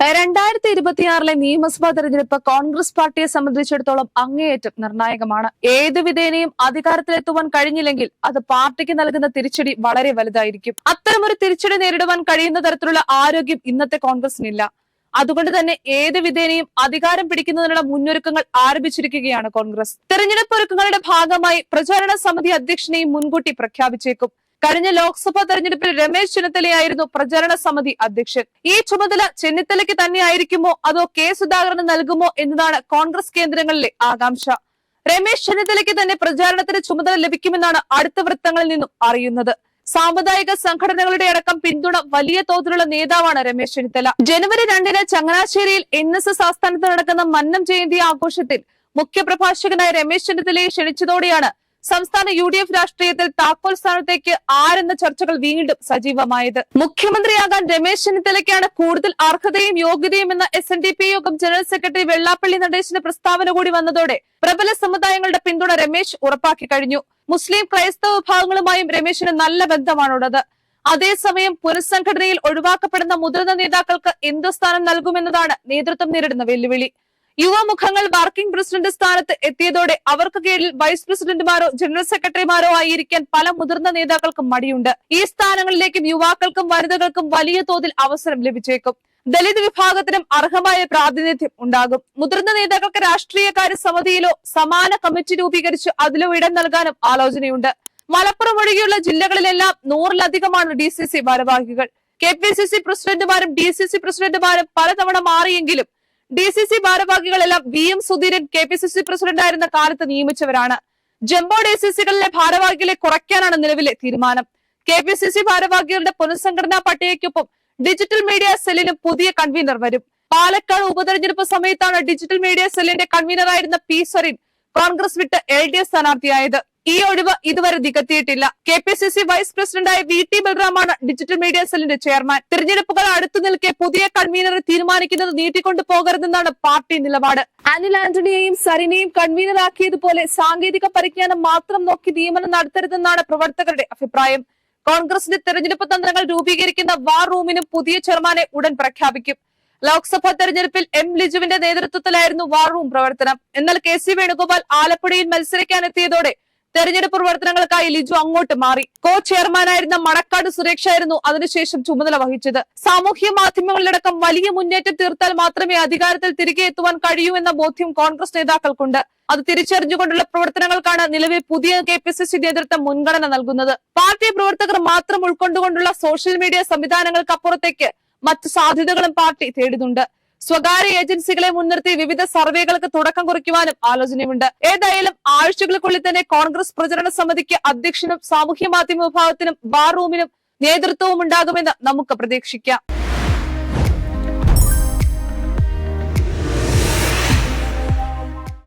രണ്ടായിരത്തി ഇരുപത്തിയാറിലെ നിയമസഭാ തെരഞ്ഞെടുപ്പ് കോൺഗ്രസ് പാർട്ടിയെ സംബന്ധിച്ചിടത്തോളം അങ്ങേയറ്റം നിർണായകമാണ്. ഏത് വിധേനയും അധികാരത്തിലെത്തുവാൻ കഴിഞ്ഞില്ലെങ്കിൽ അത് പാർട്ടിക്ക് നൽകുന്ന തിരിച്ചടി വളരെ വലുതായിരിക്കും. അത്തരമൊരു തിരിച്ചടി നേരിടുവാൻ കഴിയുന്ന തരത്തിലുള്ള ആരോഗ്യം ഇന്നത്തെ കോൺഗ്രസിനില്ല. അതുകൊണ്ട് തന്നെ ഏത് വിധേനയും അധികാരം പിടിക്കുന്നതിനുള്ള മുന്നൊരുക്കങ്ങൾ ആരംഭിച്ചിരിക്കുകയാണ് കോൺഗ്രസ്. തെരഞ്ഞെടുപ്പ് ഒരുക്കങ്ങളുടെ ഭാഗമായി പ്രചാരണ സമിതി അധ്യക്ഷനെയും മുൻകൂട്ടി പ്രഖ്യാപിച്ചേക്കും. കഴിഞ്ഞ ലോക്സഭാ തെരഞ്ഞെടുപ്പിൽ രമേശ് ചെന്നിത്തലയായിരുന്നു പ്രചാരണ സമിതി അധ്യക്ഷൻ. ഈ ചുമതല ചെന്നിത്തലയ്ക്ക് തന്നെയായിരിക്കുമോ അതോ കെ സുധാകരന് നൽകുമോ എന്നതാണ് കോൺഗ്രസ് കേന്ദ്രങ്ങളിലെ ആകാംക്ഷ. രമേശ് ചെന്നിത്തലയ്ക്ക് തന്നെ പ്രചാരണത്തിന് ചുമതല ലഭിക്കുമെന്നാണ് അടുത്ത വൃത്തങ്ങളിൽ നിന്നും അറിയുന്നത്. സാമുദായിക സംഘടനകളുടെ അടക്കം പിന്തുണ വലിയ തോതിലുള്ള നേതാവാണ് രമേശ് ചെന്നിത്തല. ജനുവരി രണ്ടിന് ചങ്ങനാശ്ശേരിയിൽ എൻ എസ് എസ് ആസ്ഥാനത്ത് നടക്കുന്ന മന്നം ജയന്തി ആഘോഷത്തിൽ മുഖ്യപ്രഭാഷകനായ രമേശ് ചെന്നിത്തലയെ ക്ഷണിച്ചതോടെയാണ് സംസ്ഥാന യു ഡി എഫ് രാഷ്ട്രീയത്തിൽ താക്കോൽ സ്ഥാനത്തേക്ക് ആരെന്ന ചർച്ചകൾ വീണ്ടും സജീവമായത്. മുഖ്യമന്ത്രിയാകാൻ രമേശ് ചെന്നിത്തലയ്ക്കാണ് കൂടുതൽ അർഹതയും യോഗ്യതയും എന്ന എസ് എൻ ഡി പി യോഗം ജനറൽ സെക്രട്ടറി വെള്ളാപ്പള്ളി നടേശിന്റെ പ്രസ്താവന കൂടി വന്നതോടെ പ്രബല സമുദായങ്ങളുടെ പിന്തുണ രമേശ് ഉറപ്പാക്കി കഴിഞ്ഞു. മുസ്ലിം ക്രൈസ്തവ വിഭാഗങ്ങളുമായും രമേശിന് നല്ല ബന്ധമാണുള്ളത്. അതേസമയം പുനഃസംഘടനയിൽ ഒഴിവാക്കപ്പെടുന്ന മുതിർന്ന നേതാക്കൾക്ക് എന്ത് സ്ഥാനം നൽകുമെന്നതാണ് നേതൃത്വം നേരിടുന്ന വെല്ലുവിളി. യുവമുഖങ്ങൾ വർക്കിംഗ് പ്രസിഡന്റ് സ്ഥാനത്ത് എത്തിയതോടെ അവർക്ക് കീഴിൽ വൈസ് പ്രസിഡന്റുമാരോ ജനറൽ സെക്രട്ടറിമാരോ ആയിരിക്കാൻ പല മുതിർന്ന നേതാക്കൾക്കും മടിയുണ്ട്. ഈ സ്ഥാനങ്ങളിലേക്കും യുവാക്കൾക്കും വനിതകൾക്കും വലിയ തോതിൽ അവസരം ലഭിച്ചേക്കും. ദലിത് വിഭാഗത്തിനും അർഹമായ പ്രാതിനിധ്യം ഉണ്ടാകും. മുതിർന്ന നേതാക്കൾക്ക് രാഷ്ട്രീയകാര്യ സമിതിയിലോ സമാന കമ്മിറ്റി രൂപീകരിച്ച് അതിലോ ഇടം നൽകാനും ആലോചനയുണ്ട്. മലപ്പുറം ഒഴികെയുള്ള ജില്ലകളിലെല്ലാം നൂറിലധികമാണ് ഡി സി സി ഭാരവാഹികൾ. കെ പി സി സി പ്രസിഡന്റുമാരും ഡി സി സി പ്രസിഡന്റുമാരും പലതവണ മാറിയെങ്കിലും D C C ഭാരവാഹികളെല്ലാം V M Sudheeran K P C C പ്രസിഡന്റായിരുന്ന കാലത്ത് നിയമിച്ചവരാണ്. ജംബോ ഡി സി സികളിലെ ഭാരവാഹികളെ കുറയ്ക്കാനാണ് നിലവിലെ തീരുമാനം. കെ പി സി സി ഭാരവാഹികളുടെ പുനഃസംഘടനാ പട്ടികയ്ക്കൊപ്പം ഡിജിറ്റൽ മീഡിയ സെല്ലിനും പുതിയ കൺവീനർ വരും. പാലക്കാട് ഉപതെരഞ്ഞെടുപ്പ് സമയത്താണ് ഡിജിറ്റൽ മീഡിയ സെല്ലിന്റെ കൺവീനറായിരുന്ന പി സൊറിൻ കോൺഗ്രസ് വിട്ട് എൽ ഡി എഫ് സ്ഥാനാർത്ഥിയായത്. ഈ ഒഴിവ് ഇതുവരെ നികത്തിയിട്ടില്ല. K P C C vice പ്രസിഡന്റായ വി ടി ബൽറാമാണ് ഡിജിറ്റൽ മീഡിയ സെല്ലിന്റെ ചെയർമാൻ. തിരഞ്ഞെടുപ്പുകൾ അടുത്തു നിൽക്കെ പുതിയ കൺവീനറെ തീരുമാനിക്കുന്നത് നീട്ടിക്കൊണ്ടു പോകരുതെന്നാണ് പാർട്ടി നിലപാട്. അനിൽ ആന്റണിയെയും സരിനെയും കൺവീനറാക്കിയതുപോലെ സാങ്കേതിക പരിജ്ഞാനം മാത്രം നോക്കി നിയമനം നടത്തരുതെന്നാണ് പ്രവർത്തകരുടെ അഭിപ്രായം. കോൺഗ്രസിന്റെ തെരഞ്ഞെടുപ്പ് തന്ത്രങ്ങൾ രൂപീകരിക്കുന്ന വാർ റൂമിനും പുതിയ ചെയർമാനെ ഉടൻ പ്രഖ്യാപിക്കും. ലോക്സഭാ തെരഞ്ഞെടുപ്പിൽ എം ലിജുവിന്റെ നേതൃത്വത്തിലായിരുന്നു വാർ റൂം പ്രവർത്തനം. എന്നാൽ കെ സി വേണുഗോപാൽ ആലപ്പുഴയിൽ മത്സരിക്കാനെത്തിയതോടെ തെരഞ്ഞെടുപ്പ് പ്രവർത്തനങ്ങൾക്കായി ലിജു അങ്ങോട്ട് മാറി. കോ ചെയർമാനായിരുന്ന മണക്കാട് സുരേഷ് ആയിരുന്നു അതിനുശേഷം ചുമതല വഹിച്ചത്. സാമൂഹ്യ മാധ്യമങ്ങളിലടക്കം വലിയ മുന്നേറ്റം തീർത്താൽ മാത്രമേ അധികാരത്തിൽ തിരികെ എത്തുവാൻ കഴിയൂ എന്ന ബോധ്യം കോൺഗ്രസ് നേതാക്കൾക്കുണ്ട്. അത് തിരിച്ചറിഞ്ഞുകൊണ്ടുള്ള പ്രവർത്തനങ്ങൾക്കാണ് നിലവിൽ പുതിയ കെ പി സി സി നേതൃത്വം മുൻഗണന നൽകുന്നത്. പാർട്ടി പ്രവർത്തകർ മാത്രം ഉൾക്കൊണ്ടുകൊണ്ടുള്ള സോഷ്യൽ മീഡിയ സംവിധാനങ്ങൾക്കപ്പുറത്തേക്ക് മറ്റു സാധ്യതകളും പാർട്ടി തേടുന്നുണ്ട്. സ്വകാര്യ ഏജൻസികളെ മുൻനിർത്തി വിവിധ സർവേകൾക്ക് തുടക്കം കുറിക്കുവാനും ആലോചനയുണ്ട് ഏതായാലും ആഴ്ചകൾക്കുള്ളിൽ തന്നെ കോൺഗ്രസ് പ്രചരണ സമിതിക്ക് അധ്യക്ഷനും സാമൂഹ്യ മാധ്യമ വിഭാഗത്തിനും ബാർ റൂമിനും നേതൃത്വവും ഉണ്ടാകുമെന്ന് നമുക്ക് പ്രതീക്ഷിക്കാം.